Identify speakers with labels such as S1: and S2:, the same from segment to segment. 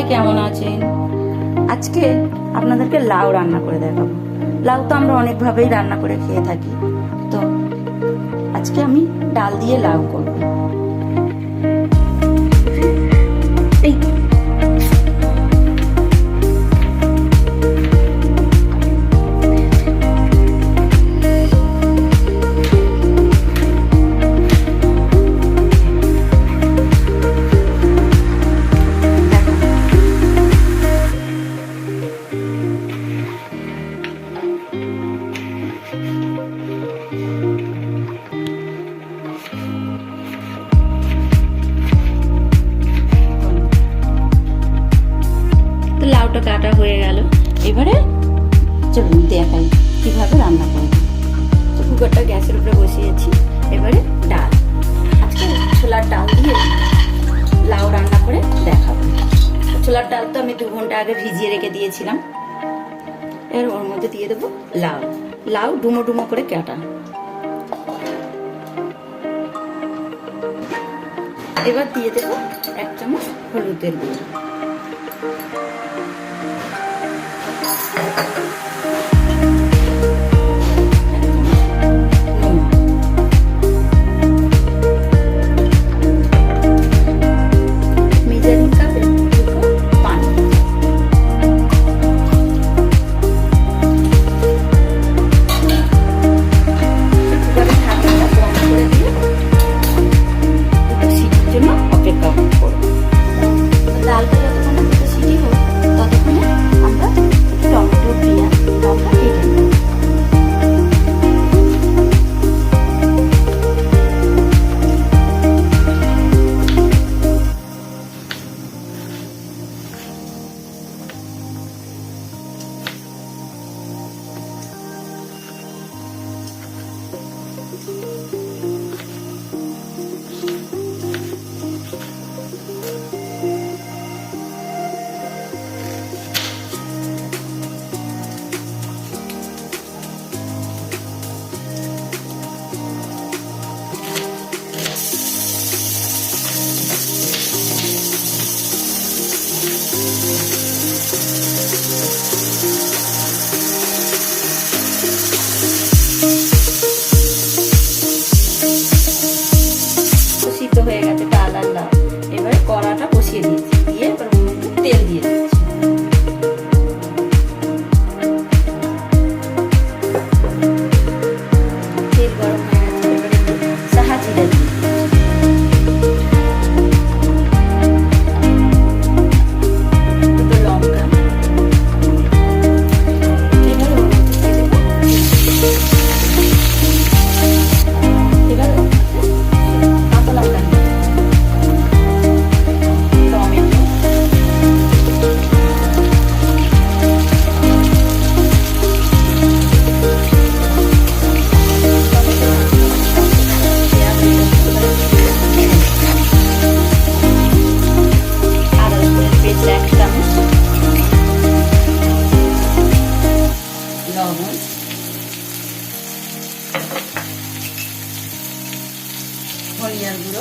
S1: সবাই কেমন আছেন? আজকে আপনাদেরকে লাউ রান্না করে দেখাবো। লাউ তো আমরা অনেকভাবেই রান্না করে খেয়ে থাকি। তো আজকে আমি ডাল দিয়ে লাউ করব। কাটা হয়ে গেল। এবারে চলুন দেখাই কীভাবে রান্না করব। তো কুকারটা গ্যাসের উপরে বসিয়েছি। এবারে ডাল। আজকে ছোলার ডাল দিয়ে লাউ রান্না করে দেখাবো। ছোলার ডাল তো আমি দু ঘণ্টা আগে ভিজিয়ে রেখে দিয়েছিলাম। এবার ওর মধ্যে দিয়ে দেবো লাউ। লাউ ডুমো ডুমো করে কাটা। এবার দিয়ে দেবো এক চামচ হলুদের গুঁড়ো।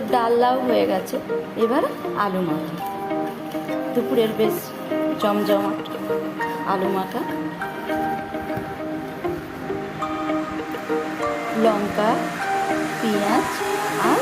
S1: ডাল্লাও হয়ে গেছে। এবার আলু মাখা। দুপুরের বেশ জমজমাট আলু মাখা। লঙ্কা পেঁয়াজ আর